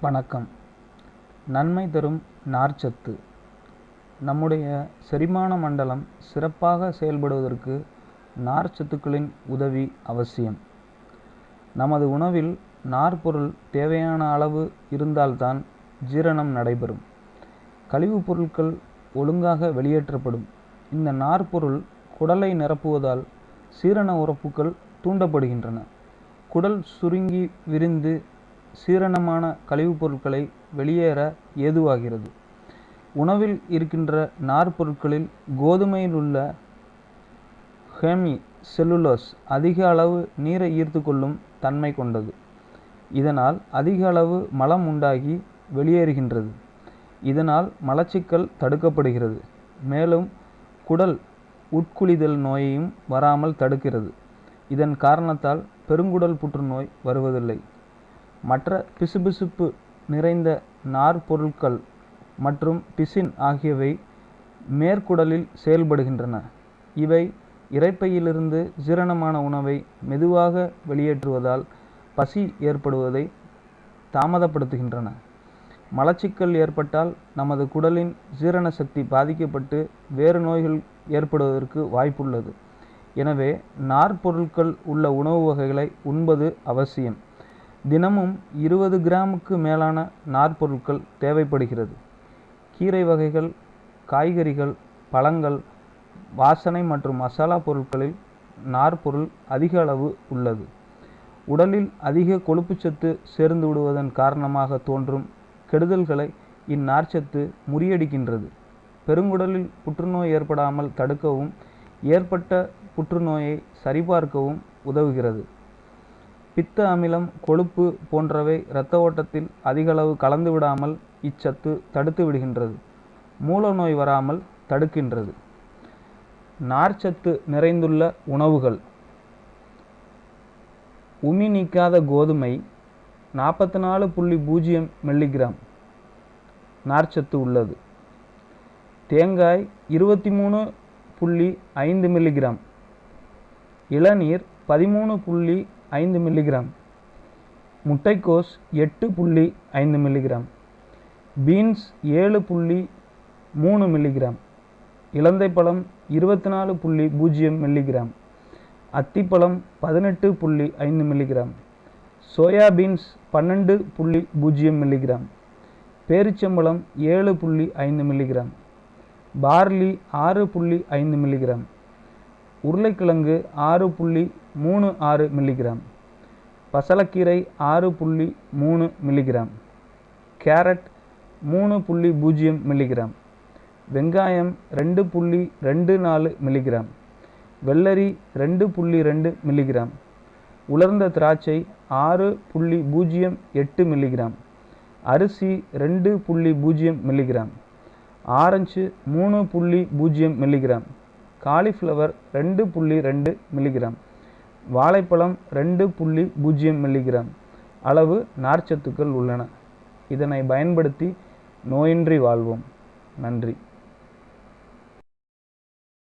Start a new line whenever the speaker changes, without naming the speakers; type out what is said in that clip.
வணக்கம். நன்மை தரும் நார்ச்சத்து. நம்முடைய செரிமான மண்டலம் சிறப்பாக செயல்படுவதற்கு நார்ச்சத்துக்களின் உதவி அவசியம். நமது உணவில் நார்ப்பொருள் தேவையான அளவு இருந்தால்தான் ஜீரணம் நடைபெறும். கழிவுப் பொருட்கள் ஒழுங்காக வெளியேற்றப்படும். இந்த நார்ப்பொருள் குடலை நிரப்புவதால் சீரண உறுப்புகள் தூண்டப்படுகின்றன. குடல் சுருங்கி விரிந்து சீரணமான கழிவுப் பொருட்களை வெளியேற ஏதுவாகிறது. உணவில் இருக்கின்ற நார்ப்பொருட்களில் கோதுமையில் உள்ள ஹேமி செல்லுலோஸ் அதிக அளவு நீரை ஈர்த்து கொள்ளும் தன்மை கொண்டது. இதனால் அதிக அளவு மலம் உண்டாகி வெளியேறுகின்றது. இதனால் மலச்சிக்கல் தடுக்கப்படுகிறது. மேலும் குடல் உட்குழிதல் நோயையும் வராமல் தடுக்கிறது. இதன் காரணத்தால் பெருங்குடல் புற்றுநோய் வருவதில்லை. மற்ற பிசுபிசுப்பு நிறைந்த நார்ப்பொருட்கள் மற்றும் பிசின் ஆகியவை மேற்குடலில் செயல்படுகின்றன. இவை இரைப்பையிலிருந்து ஜீரணமான உணவை மெதுவாக வெளியேற்றுவதால் பசி ஏற்படுவதை தாமதப்படுத்துகின்றன. மலச்சிக்கல் ஏற்பட்டால் நமது குடலின் ஜீரண சக்தி பாதிக்கப்பட்டு வேறு நோய்கள் ஏற்படுவதற்கு வாய்ப்புள்ளது. எனவே நார்ப்பொருட்கள் உள்ள உணவு வகைகளை உண்பது அவசியம். தினமும் இருபது கிராமுக்கு மேலான நார்ப்பொருட்கள் தேவைப்படுகிறது. கீரை வகைகள் காய்கறிகள் பழங்கள் வாசனை மற்றும் மசாலா பொருட்களில் நார்ப்பொருள் அதிக அளவு உள்ளது. உடலில் அதிக கொழுப்புச்சத்து சேர்ந்து விடுவதன் காரணமாக தோன்றும் கெடுதல்களை இந்நார்ச்சத்து முறியடிக்கின்றது. பெருங்குடலில் புற்றுநோய் ஏற்படாமல் தடுக்கவும் ஏற்பட்ட புற்றுநோயை சரிபார்க்கவும் உதவுகிறது. பித்த அமிலம் கொழுப்பு போன்றவை இரத்த ஓட்டத்தில் அதிகளவு கலந்து விடாமல் இச்சத்து தடுத்து விடுகின்றது மூல நோய் வராமல் தடுக்கின்றது. நார்ச்சத்து நிறைந்துள்ள உணவுகள். உமி நீக்காத கோதுமை நாற்பத்தி நாலு புள்ளி பூஜ்ஜியம் மில்லிகிராம் நார்ச்சத்து உள்ளது. தேங்காய் இருபத்தி மூணு புள்ளி ஐந்து மில்லிகிராம். இளநீர் பதிமூணு புள்ளி ஐந்து மில்லிகிராம் முட்டைக்கோஸ் எட்டு புள்ளி ஐந்து மில்லிகிராம் பீன்ஸ் ஏழு புள்ளி மூணு மில்லிகிராம் இலந்தைப்பழம் இருபத்தி நாலு புள்ளி பூஜ்ஜியம் மில்லிகிராம் அத்திப்பழம் பதினெட்டு புள்ளி ஐந்து மில்லிகிராம் சோயாபீன்ஸ் பன்னெண்டு புள்ளி பூஜ்ஜியம் மில்லிகிராம் பேரிச்சம்பழம் ஏழு புள்ளி ஐந்து மில்லிகிராம் பார்லி ஆறு புள்ளி ஐந்து மில்லிகிராம் உருளைக்கிழங்கு ஆறு புள்ளி மூணு ஆறு மில்லிகிராம் பசலக்கீரை ஆறு புள்ளி மூணு மில்லிகிராம் கேரட் மூணு புள்ளி பூஜ்ஜியம் மில்லிகிராம் வெங்காயம் ரெண்டு புள்ளி ரெண்டு நாலு மில்லிகிராம் வெள்ளரி ரெண்டு புள்ளி ரெண்டு மில்லிகிராம் உலர்ந்த திராட்சை ஆறு புள்ளி பூஜ்ஜியம் எட்டு மில்லிகிராம் அரிசி ரெண்டு புள்ளி பூஜ்ஜியம் மில்லிகிராம் ஆரஞ்சு மூணு புள்ளி பூஜ்ஜியம் மில்லிகிராம் காலிஃப்ளவர் ரெண்டு புள்ளி ரெண்டு மில்லிகிராம் வாழைப்பழம் ரெண்டு புள்ளி பூஜ்ஜியம் மில்லிகிராம் அளவு நார்ச்சத்துக்கள் உள்ளன. இதனை பயன்படுத்தி நோயின்றி வாழ்வோம். நன்றி.